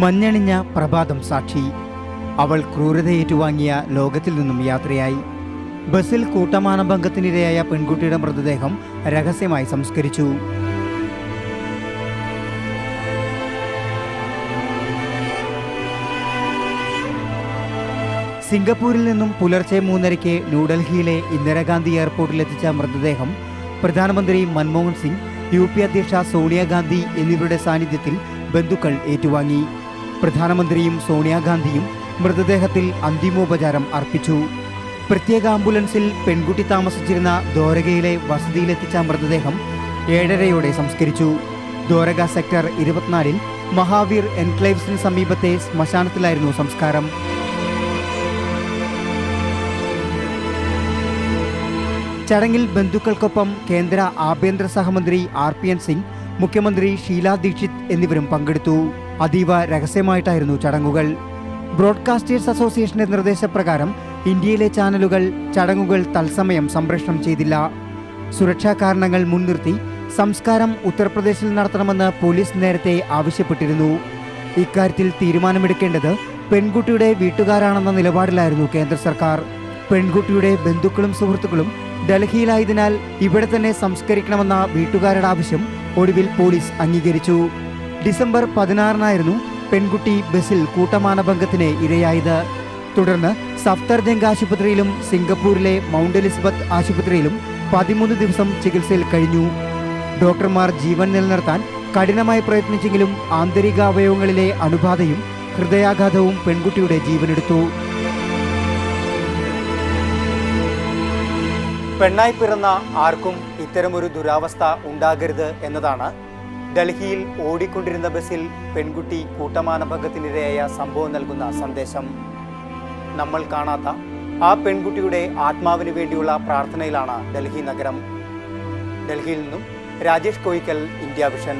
മഞ്ഞണിഞ്ഞ പ്രഭാതം സാക്ഷി. അവൾ ക്രൂരതയേറ്റുവാങ്ങിയ ലോകത്തിൽ നിന്നും യാത്രയായി. ബസ്സിൽ കൂട്ടമാനഭംഗത്തിനിരയായ പെൺകുട്ടിയുടെ മൃതദേഹം രഹസ്യമായി സംസ്കരിച്ചു. സിംഗപ്പൂരിൽ നിന്നും പുലർച്ചെ മൂന്നരയ്ക്ക് ന്യൂഡൽഹിയിലെ ഇന്ദിരാഗാന്ധി എയർപോർട്ടിലെത്തിച്ച മൃതദേഹം പ്രധാനമന്ത്രി മൻമോഹൻ സിംഗ് യു പി അധ്യക്ഷ സോണിയാഗാന്ധി എന്നിവരുടെ സാന്നിധ്യത്തിൽ ബന്ധുക്കൾ ഏറ്റുവാങ്ങി. പ്രധാനമന്ത്രിയും സോണിയാഗാന്ധിയും മൃതദേഹത്തിൽ അന്തിമോപചാരം അർപ്പിച്ചു. പ്രത്യേക ആംബുലൻസിൽ പെൺകുട്ടി താമസിച്ചിരുന്ന ദ്വാരകയിലെ വസതിയിലെത്തിച്ച മൃതദേഹം ഏഴരയോടെ സംസ്കരിച്ചു. ദ്വാരക സെക്ടർ ഇരുപത്തിനാലിൽ മഹാവീർ എൻക്ലേവ്സിന് സമീപത്തെ ശ്മശാനത്തിലായിരുന്നു സംസ്കാരം. ചടങ്ങിൽ ബന്ധുക്കൾക്കൊപ്പം കേന്ദ്ര ആഭ്യന്തര സഹമന്ത്രി ആർ പി എൻ സിംഗ് മുഖ്യമന്ത്രി ഷീല ദീക്ഷിത് എന്നിവരും പങ്കെടുത്തു. അതീവ രഹസ്യമായിട്ടായിരുന്നു ചടങ്ങുകൾ. ബ്രോഡ്കാസ്റ്റേഴ്സ് അസോസിയേഷന്റെ നിർദ്ദേശപ്രകാരം ഇന്ത്യയിലെ ചാനലുകൾ ചടങ്ങുകൾ തത്സമയം സംപ്രേഷണം ചെയ്തില്ല. സുരക്ഷാ കാരണങ്ങൾ മുൻനിർത്തി സംസ്കാരം ഉത്തർപ്രദേശിൽ നടത്തണമെന്ന് പോലീസ് നേരത്തെ ആവശ്യപ്പെട്ടിരുന്നു. ഇക്കാര്യത്തിൽ തീരുമാനമെടുക്കേണ്ടത് പെൺകുട്ടിയുടെ വീട്ടുകാരാണെന്ന നിലപാടിലായിരുന്നു കേന്ദ്ര സർക്കാർ. പെൺകുട്ടിയുടെ ബന്ധുക്കളും സുഹൃത്തുക്കളും ഡൽഹിയിലായതിനാൽ ഇവിടെ തന്നെ സംസ്കരിക്കണമെന്ന വീട്ടുകാരുടെ ആവശ്യം ഒടുവിൽ പോലീസ് അംഗീകരിച്ചു. ഡിസംബർ പതിനാറിനായിരുന്നു പെൺകുട്ടി ബസിൽ കൂട്ടമാനഭംഗത്തിന് ഇരയായത്. തുടർന്ന് സഫ്തർജംഗ് ആശുപത്രിയിലും സിംഗപ്പൂരിലെ മൗണ്ട് എലിസബത്ത് ആശുപത്രിയിലും പതിമൂന്ന് ദിവസം ചികിത്സയിൽ കഴിഞ്ഞു. ഡോക്ടർമാർ ജീവൻ നിലനിർത്താൻ കഠിനമായി പ്രയത്നിച്ചെങ്കിലും ആന്തരികാവയവങ്ങളിലെ അണുബാധയും ഹൃദയാഘാതവും പെൺകുട്ടിയുടെ ജീവനെടുത്തു. പെണ്ണായി പിറന്ന ആർക്കും ഇത്തരമൊരു ദുരാവസ്ഥ ഉണ്ടാകരുത് എന്നതാണ്. ഡൽഹിയിൽ ഓടിക്കൊണ്ടിരുന്ന ബസ്സിൽ പെൺകുട്ടി കൂട്ടമാനഭംഗത്തിനിരയായ സംഭവം നൽകുന്ന സന്ദേശം. നമ്മൾ കാണാത്ത ആ പെൺകുട്ടിയുടെ ആത്മാവിന് വേണ്ടിയുള്ള പ്രാർത്ഥനയിലാണ് ഡൽഹി നഗരം. ഡൽഹിയിൽ നിന്നും രാജേഷ് കോയിക്കൽ ഇന്ത്യ വിഷൻ.